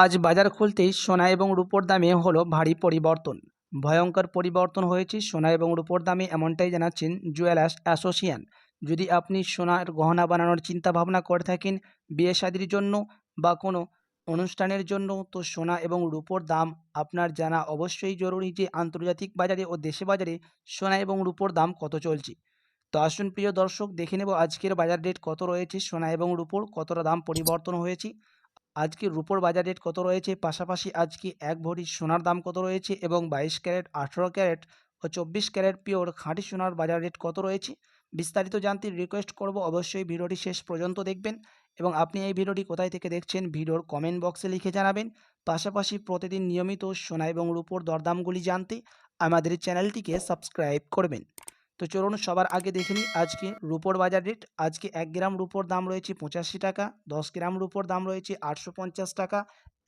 আজ বাজার খুলতেই সোনা এবং রূপোর দামে হলো ভারী পরিবর্তন। ভয়ঙ্কর পরিবর্তন হয়েছে সোনা এবং রূপোর দামে এমনটাই জানাচ্ছেন জুয়েলার্স অ্যাসোসিয়েশন। যদি আপনি সোনার গহনা বানানোর চিন্তা ভাবনা করে থাকেন বিয়ে শাদির জন্য বা কোনো অনুষ্ঠানের জন্য, তো সোনা এবং রূপোর দাম আপনার জানা অবশ্যই জরুরি যে আন্তর্জাতিক বাজারে ও দেশে বাজারে সোনা এবং রূপোর দাম কত চলছে। তো আসুন প্রিয় দর্শক, দেখে নেব আজকের বাজার রেট কত রয়েছে, সোনা এবং রূপোর কতটা দাম পরিবর্তন হয়েছে। আজকে রূপোর বাজার রেট কত রয়েছে? পাশাপাশি আজকে এক ভরি সোনার দাম কত রয়েছে? এবং বাইশ ক্যারেট, আঠেরো ক্যারেট ও চব্বিশ ক্যারেট পিওর খাঁটি সোনার বাজার রেট কত রয়েছে? বিস্তারিত জানতে রিকোয়েস্ট করব, অবশ্যই ভিডিওটি শেষ পর্যন্ত দেখবেন এবং আপনি এই ভিডিওটি কোথায় থেকে দেখছেন ভিডিওর কমেন্ট বক্সে লিখে জানাবেন। পাশাপাশি প্রতিদিন নিয়মিত সোনা এবং রূপোর দরদামগুলি জানতে আমাদের চ্যানেলটিকে সাবস্ক্রাইব করবেন। তো চলুন সবার আগে দেখে নিই, আজকে রুপোর বাজার রেট আজকে এক গ্রাম রুপোর দাম রয়েছে পঁচাশি টাকা, দশ গ্রাম রুপোর দাম রয়েছে আটশো পঞ্চাশ টাকা,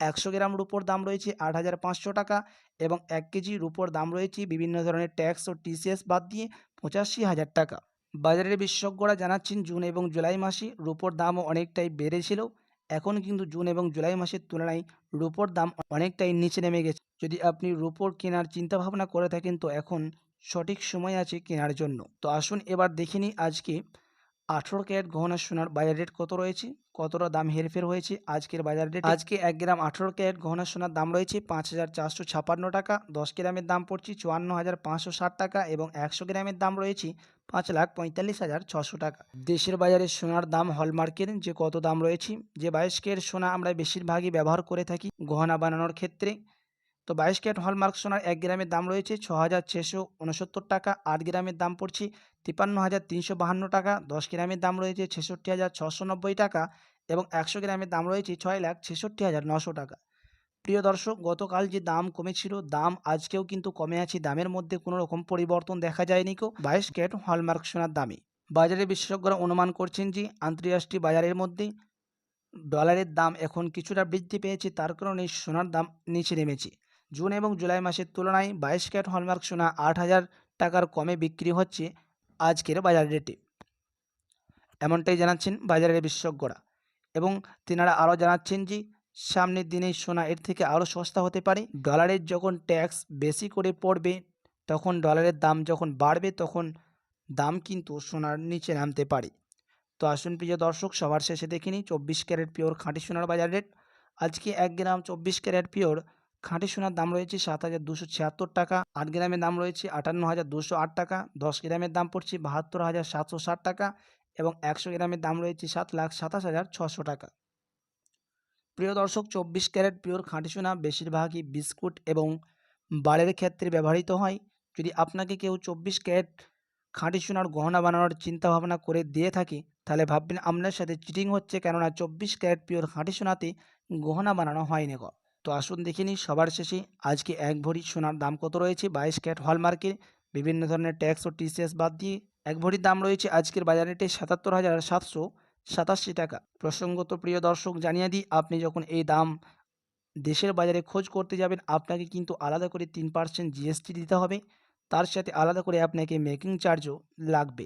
একশো গ্রাম রুপোর দাম রয়েছে আট হাজার পাঁচশো টাকা এবং এক কেজি রুপোর দাম রয়েছে বিভিন্ন ধরনের ট্যাক্স ও টিসিএস বাদ দিয়ে পঁচাশি হাজার টাকা। বাজারের বিশেষজ্ঞরা জানাচ্ছেন, জুন এবং জুলাই মাসে রুপোর দামও অনেকটাই বেড়েছিল। এখন কিন্তু জুন এবং জুলাই মাসের তুলনায় রুপোর দাম অনেকটাই নিচে নেমে গেছে। যদি আপনি রূপোর কেনার চিন্তা ভাবনা করে থাকেন, তো এখন সঠিক সময় আছে কেনার জন্য। তো আসুন এবার দেখে নিই আজকে আঠেরো ক্যারেট গহনা সোনার বাজার রেট কত রয়েছে? কতটা দাম হেরফের হয়েছে আজকের বাজার রেট? আজকে এক গ্রাম আঠেরো ক্যারেট গহনা সোনার দাম রয়েছে পাঁচ হাজার চারশো ছাপান্ন টাকা, দশ গ্রামের দাম পড়ছে চুয়ান্ন হাজার পাঁচশো ষাট টাকা এবং একশো গ্রামের দাম রয়েছে পাঁচ লাখ পঁয়তাল্লিশ হাজার ছশো টাকা। দেশের বাজারে সোনার দাম হলমার্কের যে কত দাম রয়েছে? যে বাইশ ক্যারেট সোনা আমরা বেশিরভাগই ব্যবহার করে থাকি গহনা বানানোর ক্ষেত্রে। তো বাইশ ক্যারেট হলমার্ক সোনার এক গ্রামের দাম রয়েছে ছ হাজার ছশো উনসত্তর টাকা, আট গ্রামের দাম পড়ছে তিপ্পান্ন হাজার তিনশো বাহান্ন টাকা, দশ গ্রামের দাম রয়েছে ছেষট্টি হাজার ছশো নব্বই টাকা এবং একশো গ্রামের দাম রয়েছে ছয় লাখ ছেষট্টি হাজার নশো টাকা। প্রিয় দর্শক, গতকাল যে দাম কমেছিল, দাম আজকেও কিন্তু কমে আছে। দামের মধ্যে কোনো রকম পরিবর্তন দেখা যায়নি কেউ। বাইশ ক্যারেট হলমার্ক সোনার দামে। বাজারে বিশেষজ্ঞরা অনুমান করছেন যে আন্তর্জাতিক বাজারের মধ্যে ডলারের দাম এখন কিছুটা বৃদ্ধি পেয়েছে, তার কারণে সোনার দাম নিচে নেমেছে। জুন এবং জুলাই মাসের তুলনায় বাইশ ক্যারেট হলমার্ক সোনা আট হাজার টাকার কমে বিক্রি হচ্ছে আজকের বাজার রেটে। এমনটাই জানাচ্ছেন বাজারের বিশেষজ্ঞরা এবং তেনারা আরও জানাচ্ছেন যে, সামনের দিনে সোনা এর থেকে আরও সস্তা হতে পারে। ডলারের যখন ট্যাক্স বেশি করে পড়বে, তখন ডলারের দাম যখন বাড়বে, তখন দাম কিন্তু সোনার নিচে নামতে পারে। তো আসুন প্রিয় দর্শক, সবার শেষে দেখে নিই, চব্বিশ ক্যারেট পিওর খাঁটি সোনার বাজার রেট। আজকে এক গ্রাম চব্বিশ ক্যারেট পিওর খাঁটি সোনার দাম রয়েছে সাত হাজার দুশো ছিয়াত্তর টাকা, আট গ্রামের দাম রয়েছে আটান্ন হাজার দুশো আট টাকা, দশ গ্রামের দাম পড়ছে বাহাত্তর হাজার সাতশো ষাট টাকা এবং একশো গ্রামের দাম রয়েছে সাত লাখ সাতাশ হাজার ছশো টাকা। প্রিয় দর্শক, চব্বিশ ক্যারেট পিওর খাঁটি সোনা বেশিরভাগই বিস্কুট এবং বাড়ির ক্ষেত্রে ব্যবহৃত হয়। যদি আপনাকে কেউ চব্বিশ ক্যারেট খাঁটি সোনার গহনা বানানোর চিন্তা ভাবনা করে দিয়ে থাকে, তাহলে ভাববেন আপনার সাথে চিটিং হচ্ছে কেননা চব্বিশ ক্যারেট পিওর খাঁটি সোনাতে গহনা বানানো হয়নি গো। তো আসুন দেখে নিই, সবার শেষে আজকে এক ভরি সোনার দাম কত রয়েছে? বাইশ ক্যাট হলমার্কে বিভিন্ন ধরনের ট্যাক্স ও টিসিএস বাদ দিয়ে এক ভরির দাম রয়েছে আজকের বাজার রেটে সাতাত্তর হাজার সাতশো সাতাশি টাকা। প্রসঙ্গত প্রিয় দর্শক, জানিয়ে দিই, আপনি যখন এই দাম দেশের বাজারে খোঁজ করতে যাবেন, আপনাকে কিন্তু আলাদা করে তিন পার্সেন্ট জিএসটি দিতে হবে। তার সাথে আলাদা করে আপনাকে মেকিং চার্জও লাগবে।